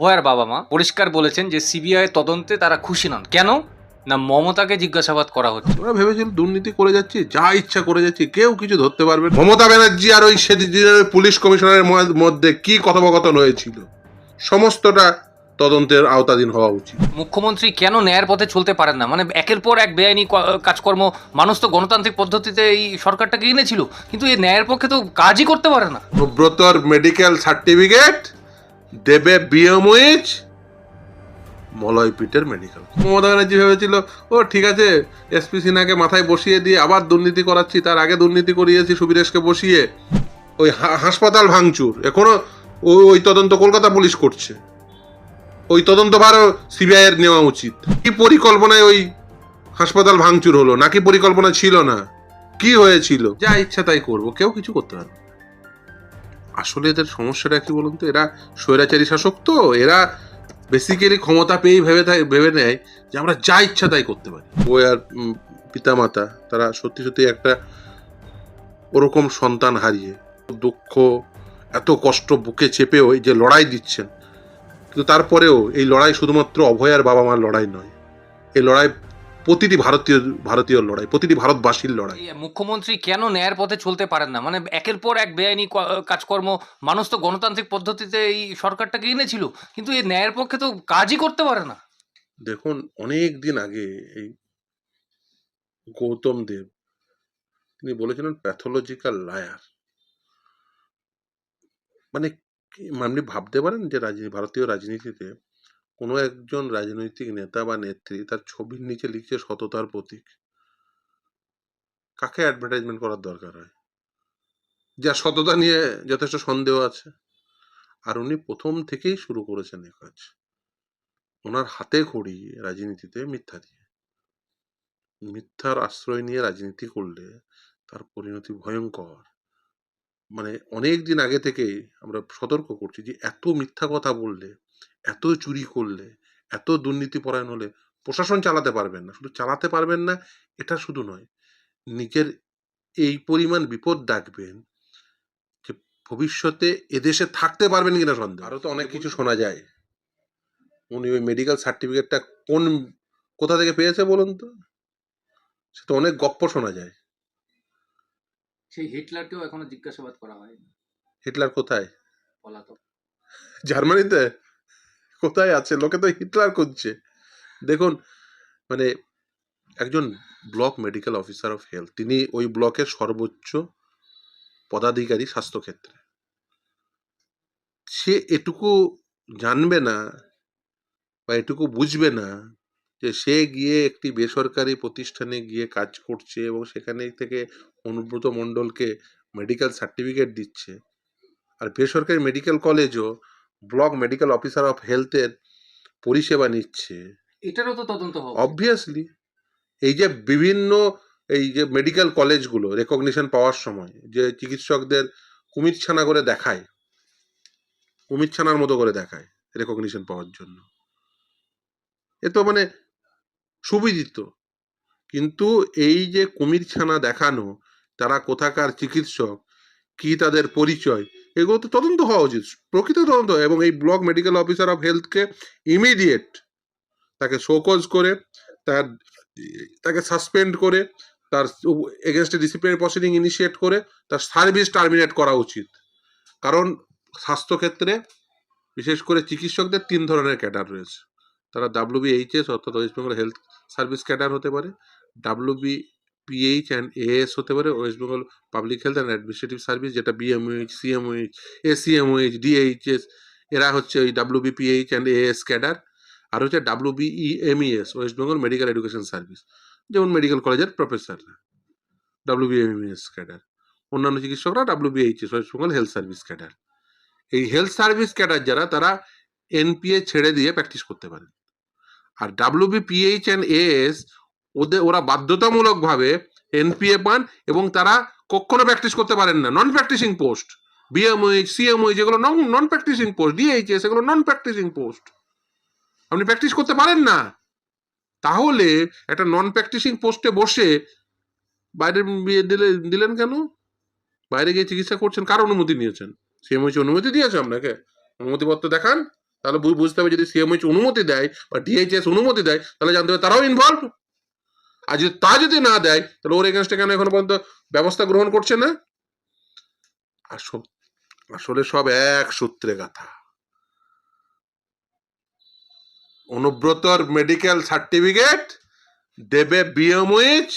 ভয়ার বাবা মা পরিষ্কার বলেছেন যে সিবিআই তদন্তে তারা খুশি নন। কেন? না মমতাকে জিজ্ঞাসাবাদ করা হচ্ছে। ওরা ভেবেছিল দুর্নীতি করে যাচ্ছি যা ইচ্ছা করে যাচ্ছি কেউ কিছু ধরতে পারবে না। মমতা ব্যানার্জি আর ওই সেদিনের পুলিশ কমিশনারের ম- মধ্যে কি কথোপকথন হয়েছিল? সমস্তটা তদন্তের আওতাধীন হওয়া উচিত। মুখ্যমন্ত্রী কেন ন্যায়ের পথে চলতে পারেন না? মানে একের পর এক বেআইনি ক- কাজকর্ম মানুষ তো গণতান্ত্রিক পদ্ধতিতে এই সরকারটাকে এনেছিল কিন্তু এই ন্যায়ের পক্ষে তো কাজই করতে পারে না। অনুব্রতর মেডিকেল সার্টিফিকেট দেবে বিএমওইচ মলয়পীঠের মেডিকেল মমতা ব্যানার্জি ভেবেছিল, ও, ঠিক আছে এসপি সিনহাকে মাথায় বসিয়ে দিয়ে আবার দুর্নীতি করাচ্ছি, তার আগে দুর্নীতি করিয়েছি সুবিরেশকে বসিয়ে। ওই হাসপাতাল ভাঙচুর, এখনও ওই ওই তদন্ত কলকাতা পুলিশ করছে। ওই তদন্ত ভারও সিবিআই এর নেওয়া উচিত। কি পরিকল্পনায় ওই হাসপাতাল ভাঙচুর হলো? নাকি পরিকল্পনা ছিল না? কি হয়েছিল? যা ইচ্ছা তাই করব, কেউ কিছু করতে পারবে। আসলে এদের সমস্যাটা কি বলুন তো? এরা স্বৈরাচারী শাসক তো, এরা বেসিক্যালি ক্ষমতা পেয়েই ভেবে ভেবে নেয় যে আমরা যা ইচ্ছা তাই করতে পারি। ও আর পিতামাতা, তারা সত্যি সত্যি একটা ওরকম সন্তান হারিয়ে দুঃখ, এত কষ্ট বুকে চেপেও এই যে লড়াই দিচ্ছেন। কিন্তু তারপরেও এই লড়াই শুধুমাত্র অভয়ার বাবা মার লড়াই নয়। এই লড়াই প্রতিটি ভারতীয় ভারতীয় লড়াই প্রতিটি ভারতবাসীর লড়াই। মুখ্যমন্ত্রী কেন ন্যায়ের পথে চলতে পারেন না? মানে একের পর এক বেআইনি কাজকর্ম মানুষ তো গণতান্ত্রিক পদ্ধতিতে এই সরকারটাকে এনেছিল কিন্তু এই ন্যায়ের পক্ষে তো কাজই করতে পারে না। দেখুন অনেক দিন আগে এই গৌতম দেব তিনি বলেছিলেন প্যাথোলজিক্যাল লায়ার মানে আপনি ভাবতে পারেন যে রাজনীতি ভারতীয় রাজনীতিতে কোনো একজন রাজনৈতিক নেতা বা নেত্রী তার ছবির নিচে লিখছে সততার প্রতীক। কাকে অ্যাডভার্টাইজমেন্ট করার দরকার হয়? যা সততা নিয়ে যথেষ্ট সন্দেহ আছে। আর উনি প্রথম থেকেই শুরু করেছেন এ কাজ। ওনার হাতে খড়ি রাজনীতিতে মিথ্যা দিয়ে। মিথ্যার আশ্রয় নিয়ে রাজনীতি করলে তার পরিণতি ভয়ঙ্কর। মানে অনেক দিন আগে থেকেই আমরা সতর্ক করছি যে এত মিথ্যা কথা বললে এত চুরি করলে এত দুর্নীতি পরায়ণ হলে প্রশাসন চালাতে পারবেন না। শুধু চালাতে পারবেন না এটা শুধু নয় নিজের এই পরিমাণ বিপদ ডাকবেন যে ভবিষ্যতে এদেশে থাকতে পারবেন কিনা সন্দেহ। আরও তো অনেক কিছু শোনা যায়। উনি ওই মেডিকেল সার্টিফিকেটটা কোন কোথা থেকে পেয়েছে বলুন তো? সে তো অনেক গপ্প শোনা যায়। সেই হিটলারকেও এখনও জিজ্ঞাসাবাদ করা হয়নি। হিটলার কোথায়? পলাতক। জার্মানিতে? কোথায় আছে? লোকে তো হিটলার খুঁজছে। দেখুন মানে একজন block medical officer of health, তিনি ওই ব্লকের সর্বোচ্চ পদাধিকারী স্বাস্থ্যক্ষেত্রে। সে এটুকু জানবে না বা এটুকু বুঝবে না যে সে গিয়ে একটি বেসরকারি প্রতিষ্ঠানে গিয়ে কাজ করছে এবং সেখানে থেকে অনুব্রত মণ্ডলকে মেডিকেল সার্টিফিকেট দিচ্ছে। আর বেসরকারি মেডিকেল কলেজও ব্লক মেডিকেল অফিসার অফ হেলথের পরিষেবা নিচ্ছে। এটারও তো তদন্ত হবে। অবভিয়াসলি এই যে বিভিন্ন এই যে মেডিকেল কলেজগুলো রেকগনিশন পাওয়ার সময় যে চিকিৎসকদের কুমির ছানা করে দেখায় কুমির ছানার মতো করে দেখায় রেকগনিশন পাওয়ার জন্য। এ তো মানে সুবিদিত। কিন্তু এই যে কুমির ছানা দেখানো তারা কোথাকার চিকিৎসক কি তাদের পরিচয় এগুলো তো তদন্ত হওয়া উচিত। প্রকৃত তদন্ত এবং এই ব্লক মেডিকেল অফিসার অফ হেলথকে ইমিডিয়েট তাকে শোকজ করে, তার, তাকে সাসপেন্ড করে, তার এগেনস্টে ডিসিপ্লিনারি প্রসিডিং ইনিশিয়েট করে, তার সার্ভিস টার্মিনেট করা উচিত। কারণ স্বাস্থ্যক্ষেত্রে বিশেষ করে চিকিৎসকদের তিন ধরনের ক্যাডার রয়েছে। তারা ডাব্লিউবিএইচএস অর্থাৎ West Bengal health service cadre হতে পারে ডাব্লিউবি পিএইচ অ্যান্ড এএস হতে পারে West Bengal public health and administrative service যেটা বিএমওইচ সিএমওইচ এসিএমওইচ ডিএইচএস এরা হচ্ছে ওই ডাব্লিউবিপিএইচ অ্যান্ড এএস ক্যাডার, আর হচ্ছে WBEMES West Bengal medical education service যেমন মেডিকেল কলেজের প্রফেসররা ডাব্লিউবিএমইএস ক্যাডার। অন্যান্য চিকিৎসকরা WBHS West Bengal health service cadre. এই হেলথ সার্ভিস ক্যাডার যারা, তারা এনপিএ ছেড়ে দিয়ে প্র্যাকটিস করতে পারেন। আর ডাব্লিউবিপিএইচ অ্যান্ড এএস ওদের, ওরা বাধ্যতামূলকভাবে এনপিএ পান এবং তারা কখনো প্র্যাকটিস করতে পারেন না। Non practising post BMOH CMOH যেগুলো non non practising post DHS এগুলো নন প্র্যাকটিসিং পোস্ট আপনি প্র্যাকটিস করতে পারেন না। তাহলে একটা নন প্র্যাকটিসিং পোস্টে বসে বাইরে বিয়ে দিলে, দিলেন কেন? বাইরে গিয়ে চিকিৎসা করছেন, কার অনুমতি নিয়েছেন? সিএমওইচ অনুমতি দিয়েছে আপনাকে? অনুমতিপত্র দেখান, তাহলে বুঝতে হবে যদি সিএমএইচ অনুমতি দেয় বা ডিএইচএস অনুমতি দেয়, তাহলে জানতে হবে তারাও ইনভলভ আর যদি তা যদি না দেয়, তাহলে ওর এগেনস্টে কেন এখনও পর্যন্ত ব্যবস্থা গ্রহণ করছে না? আসল সব এক সূত্রে গাথা অনুব্রতর মেডিকেল সার্টিফিকেট দেবে বিএমওইচ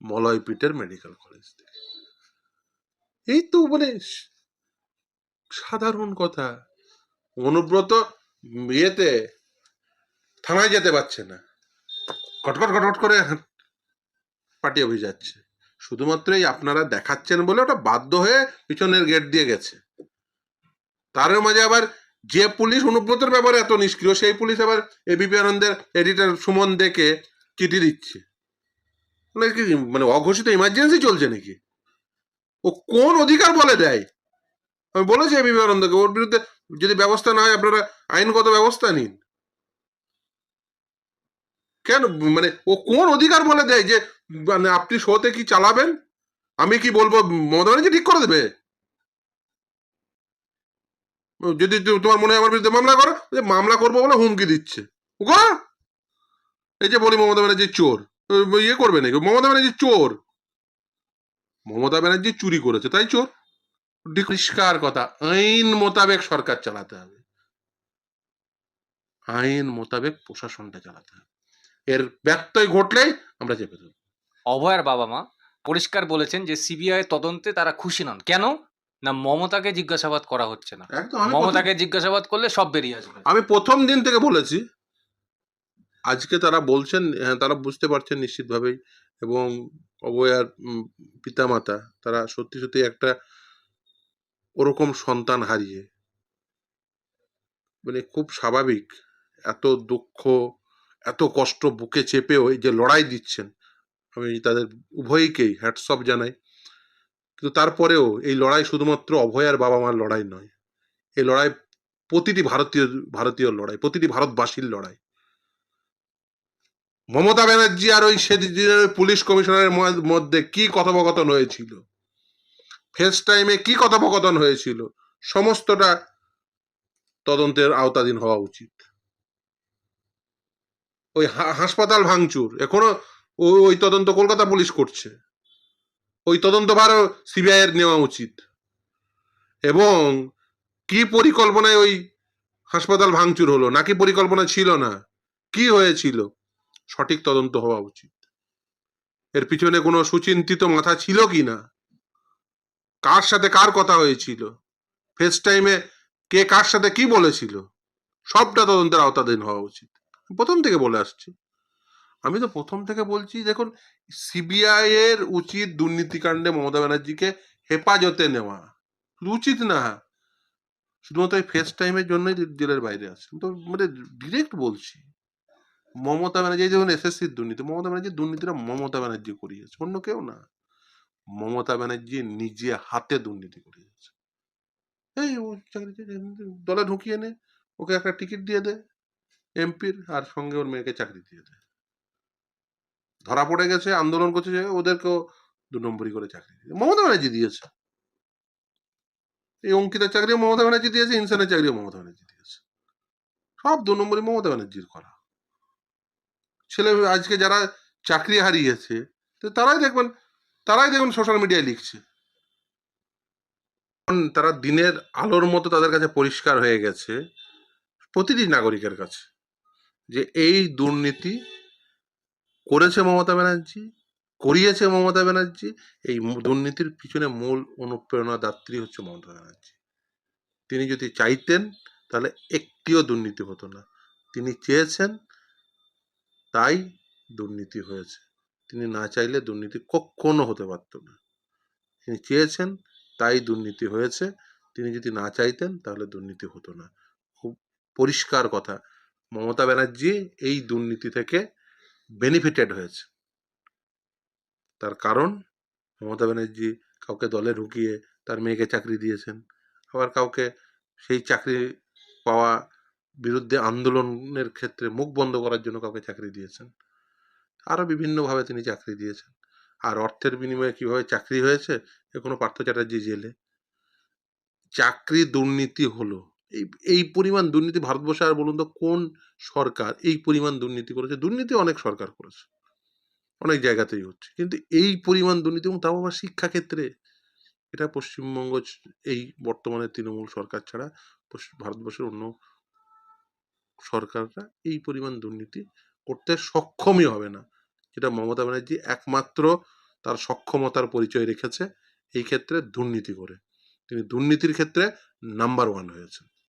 মলয়পীঠের মেডিকেল কলেজ এই তো মানে সাধারণ কথা। অনুব্রত ইয়েতে থানায় যেতে পারছে না। কটকট কটকট করে পার্টি অফিস যাচ্ছে। শুধুমাত্র এই আপনারা দেখাচ্ছেন বলে ওটা বাধ্য হয়ে পিছনের গেট দিয়ে গেছে। তার মাঝে আবার যে পুলিশ অনুব্রতের ব্যাপারে এত নিষ্ক্রিয়, সেই পুলিশ আবার এবিপি আনন্দের এডিটর সুমন দেখে চিঠি দিচ্ছে। মানে কি মানে অঘোষিত ইমার্জেন্সি চলছে নাকি? ও কোন অধিকার বলে দেয়? আমি বলেছি এবিপি আনন্দকে, ওর বিরুদ্ধে যদি ব্যবস্থা না হয়, আপনারা আইনগত ব্যবস্থা নিন। কেন? মানে ও কোন অধিকার বলে দেয় যে মানে আপনি শোতে কি চালাবেন? আমি কি বলব, মমতা ব্যানার্জি ঠিক করে দেবে? যদি তোমার মনে হয় আমার বিরুদ্ধে মামলা করো, যে মামলা করব বলে হুমকি দিচ্ছে। এই যে বলি মমতা ব্যানার্জি চোর ইয়ে করবে নাকি? মমতা ব্যানার্জি চোর। মমতা ব্যানার্জি চুরি করেছে, তাই চোর? পরিষ্কার কথা, আইন মোতাবেক সরকার চালাতে হবে। আইন মোতাবেক প্রশাসনটা চালাতে হবে। এর ব্যত্যয় ঘটলেই আমরা চেপে দেবো অভয়ার বাবা মা পরিষ্কার বলেছেন যে সিবিআই তদন্তে তারা খুশি নন। কেন? না মমতাকে জিজ্ঞাসাবাদ করা হচ্ছে না। একদম আমি মমতাকে জিজ্ঞাসাবাদ করলে সব বেরিয়ে আসবে। আমি প্রথম দিন থেকে বলেছি। আজকে তারা বলছেন হ্যাঁ, তারা বুঝতে পারছেন নিশ্চিতভাবেই। এবং অবয়ার পিতামাতা তারা সত্যি সত্যি একটা ওরকম সন্তান হারিয়ে। মানে খুব স্বাভাবিক এত দুঃখ এত কষ্ট বুকে চেপেও এই যে লড়াই দিচ্ছেন, আমি তাদের উভয়কেই হ্যাটসঅপ জানাই। কিন্তু তারপরেও এই লড়াই শুধুমাত্র অভয়ার বাবা মার লড়াই নয়, এই লড়াই প্রতিটি ভারতীয় ভারতীয় লড়াই, প্রতিটি ভারতবাসীর লড়াই। মমতা ব্যানার্জি আর ওই সেদিনের পুলিশ কমিশনারের মধ্যে কি কথোপকথন হয়েছিল? ফেস টাইমে কি কথোপকথন হয়েছিল? সমস্তটা তদন্তের আওতাধীন হওয়া উচিত। ওই হাসপাতাল ভাঙচুর। এখনও ওই তদন্ত কলকাতা পুলিশ করছে। ওই তদন্ত ভারও সিবিআই এর নেওয়া উচিত। এবং কি পরিকল্পনায় ওই হাসপাতাল ভাঙচুর হলো? নাকি পরিকল্পনা ছিল না? কি হয়েছিল? সঠিক তদন্ত হওয়া উচিত। এর পিছনে কোনো সুচিন্তিত মাথা ছিল কি না? কার সাথে কার কথা হয়েছিল? ফেস টাইমে কে কার সাথে কি বলেছিল? সবটা তদন্তের আওতাধীন হওয়া উচিত। প্রথম থেকে বলে আসছি। আমি তো প্রথম থেকে বলছি, দেখুন সিবিআই এর উচিত দুর্নীতিকাণ্ডে মমতা ব্যানার্জিকে হেফাজতে নেওয়া। শুধু উচিত না। শুধুমাত্র এই ফেস টাইমের জন্যই জেলের বাইরে আমি তো মানে ডিরেক্ট বলছি, মমতা ব্যানার্জি যেমন এসএসসির দুর্নীতি। মমতা ব্যানার্জির দুর্নীতিটা মমতা ব্যানার্জি করিয়েছে, অন্য কেউ না। মমতা ব্যানার্জি নিজে হাতে দুর্নীতি করিয়েছে। এই ও চাকরি দলে ঢুকিয়ে নে, ওকে একটা টিকিট দিয়ে দে। এমপির আর সঙ্গে ওর মেয়েকে চাকরি দিয়ে দেয়। ধরা পড়ে গেছে, আন্দোলন করছে ওদেরকেও দু নম্বরই করে চাকরি দিয়ে মমতা ব্যানার্জি দিয়েছে। এই অঙ্কিতার চাকরিও মমতা ব্যানার্জি দিয়েছে, ইনসানের চাকরিও মমতা ব্যানার্জি দিয়েছে। সব দু নম্বরই মমতা ব্যানার্জির করা। ছেলে আজকে যারা চাকরি হারিয়েছে তারাই দেখবেন তারাই দেখবেন সোশ্যাল মিডিয়ায় লিখছে। তারা দিনের আলোর মতো তাদের কাছে পরিষ্কার হয়ে গেছে প্রতিটি নাগরিকের কাছে। যে এই দুর্নীতি করেছে মমতা ব্যানার্জি, করিয়েছে মমতা ব্যানার্জি, এই দুর্নীতির পিছনে মূল অনুপ্রেরণাদাত্রী হচ্ছে মমতা ব্যানার্জি। তিনি যদি চাইতেন, তাহলে একটিও দুর্নীতি হতো না। তিনি চেয়েছেন, তাই দুর্নীতি হয়েছে। তিনি না চাইলে দুর্নীতি কখনো হতে পারত না। তিনি চেয়েছেন, তাই দুর্নীতি হয়েছে। তিনি যদি না চাইতেন, তাহলে দুর্নীতি হতো না। খুব পরিষ্কার কথা। মমতা ব্যানার্জি এই দুর্নীতি থেকে বেনিফিটেড হয়েছে। তার কারণ, মমতা ব্যানার্জি কাউকে দলে ঢুকিয়ে তার মেয়েকে চাকরি দিয়েছেন। আবার কাউকে সেই চাকরি পাওয়া বিরুদ্ধে আন্দোলনের ক্ষেত্রে মুখ বন্ধ করার জন্য কাউকে চাকরি দিয়েছেন। আরও বিভিন্নভাবে তিনি চাকরি দিয়েছেন। আর অর্থের বিনিময়ে কীভাবে চাকরি হয়েছে, এ কোনো পার্থ চ্যাটার্জি জেলে। চাকরি দুর্নীতি হলো। এই এই পরিমাণ দুর্নীতি ভারতবর্ষে, আর বলুন তো কোন সরকার এই পরিমাণ দুর্নীতি করেছে? দুর্নীতি অনেক সরকার করেছে। অনেক জায়গাতেই হচ্ছে। কিন্তু এই পরিমাণ দুর্নীতি এবং তাও আবার শিক্ষাক্ষেত্রে, এটা পশ্চিমবঙ্গ এই বর্তমানে তৃণমূল সরকার ছাড়া ভারতবর্ষের অন্য সরকাররা এই পরিমাণ দুর্নীতি করতে সক্ষমই হবে না। যেটা মমতা ব্যানার্জি একমাত্র তার সক্ষমতার পরিচয় রেখেছে, এই ক্ষেত্রে দুর্নীতি করে। তিনি দুর্নীতির ক্ষেত্রে নাম্বার ওয়ান হয়েছে